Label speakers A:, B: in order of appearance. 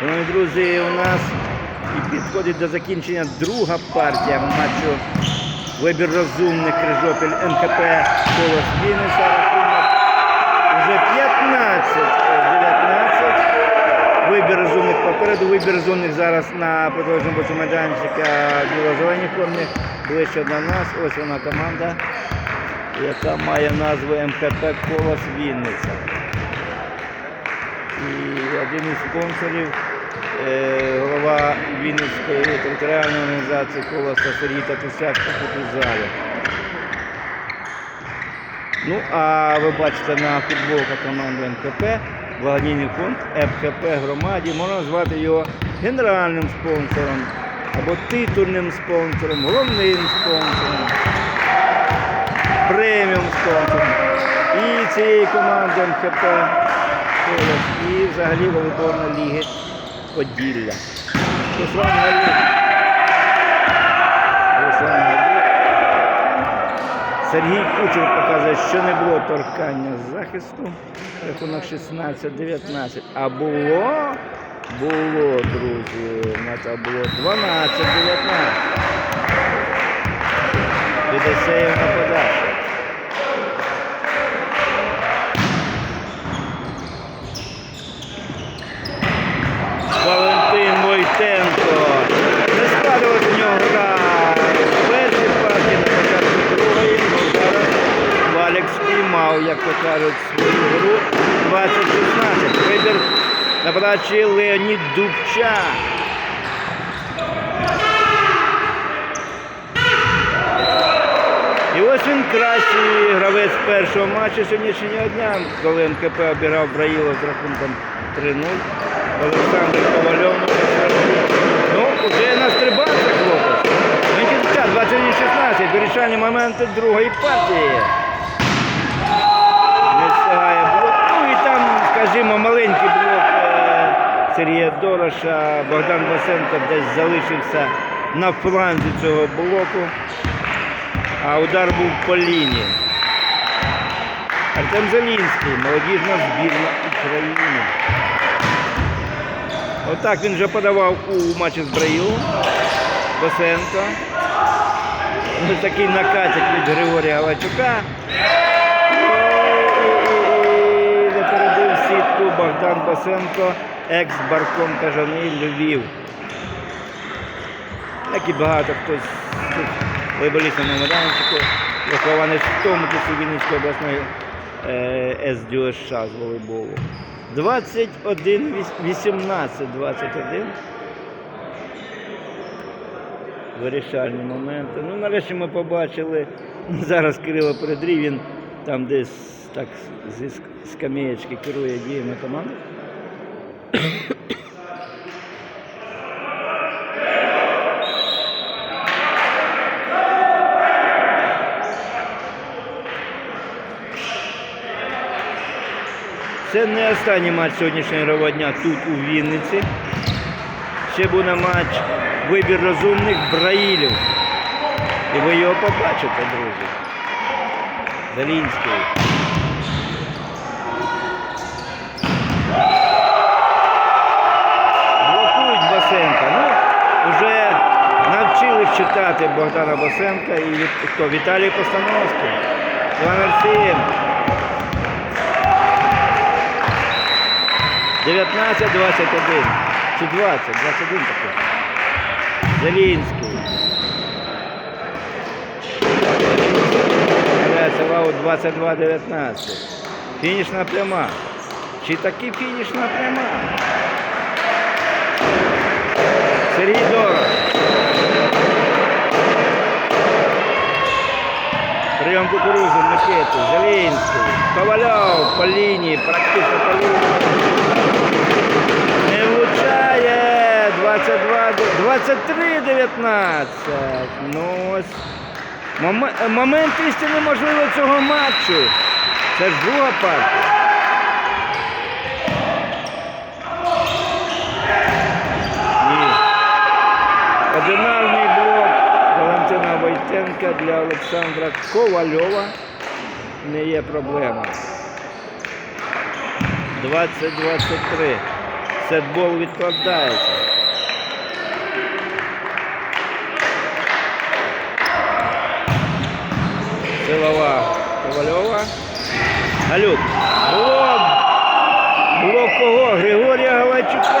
A: Шановні друзі, у нас підходить до закінчення друга партія матчу. Вибір розумних Крижопіль МКП Колос Вінниця. Вже 15-19. Вибір розумних попереду. Вибір розумних зараз на продовженому боці майданчика біло-зелені формі. Ближче до нас. Ось вона команда, яка має назву МКП Колос Вінниця. І один із спонсорів, е, голова Вінницької територіальної організації Колоса Сергій Татусяк тут у залі. Ну, а ви бачите на футболках команди МКП благодійний фонд МКП громаді. Можна назвати його генеральним спонсором або титульним спонсором, головним спонсором, преміум спонсором. І цієї команди МКП Колос, і взагалі волейбольної ліги Поділля. Руслан Галюк. Руслан Галюк. Сергій Кучер показує, що не було торкання з захисту. Рахунок 16-19. А було, було, друзі. Мета було 12-19. Підесеєв на подачу. Валентин Войтенко. Не складувалась у нього гра в першій партії на початку другої. Ну, Зараз Валік спіймав, як то кажуть, свою гру 20-16. Вибір на подачі Леонід Дубча. І ось він кращий гравець першого матчу сьогоднішнього дня, коли МКП обіграв Браїла з рахунком 3-0. Олександр Ковальов. Ну, вже настрибався хлопець. Ну, кінця 21-16. Вирішальні моменти другої партії. Блок. Ну і там, скажімо, маленький блок е, Сергія Дороша. Богдан Басенко десь залишився на фланзі цього блоку. А удар був по лінії. Артем Залінський, молодіжна збірна України. Отак він вже подавав у матчі з Браїлом. Босенко. Ось такий накатик від Григорія Галачука. Богдан Босенко, екс-барком Кажани Львів. Як і багато хто з цих на майданчику, вихованець в тому числі Вінницької обласної е, СДЮСШ з волейболу. 21, 18, 21. Вирішальні моменти. Ну, нарешті ми побачили. Зараз Кирило Передрій, він там десь так зі ск- скамеєчки керує діями команди. Це не останній матч сьогоднішнього дня тут у Вінниці. Ще буде матч вибір розумних Браїлів. І ви його побачите, друзі. Залінський. Блокують Басенка. Ну, вже навчили читати Богдана Басенка і хто? Віталій Постановський. Іван Арсієв. 19, 21. Чи 20, 21 таке. Зелінський. Грається вау 22, 19. Фінішна пряма. Чи таки фінішна пряма? Сергій Дорож. Прийом кукурузу, Микиту, Зелінський, Ковальов по лінії, практично по лінії. Не влучає 22, 23, 19. Ну ось. Моме- Момент істини можливо цього матчу. Це ж друга партія. Ні. Одинарний блок Валентина Войтенка для Олександра Ковальова не є проблема. 20-23. Сетбол відкладається. Силова Ковальова. Галюк. Блок. Блок кого? Григорія Галайчука.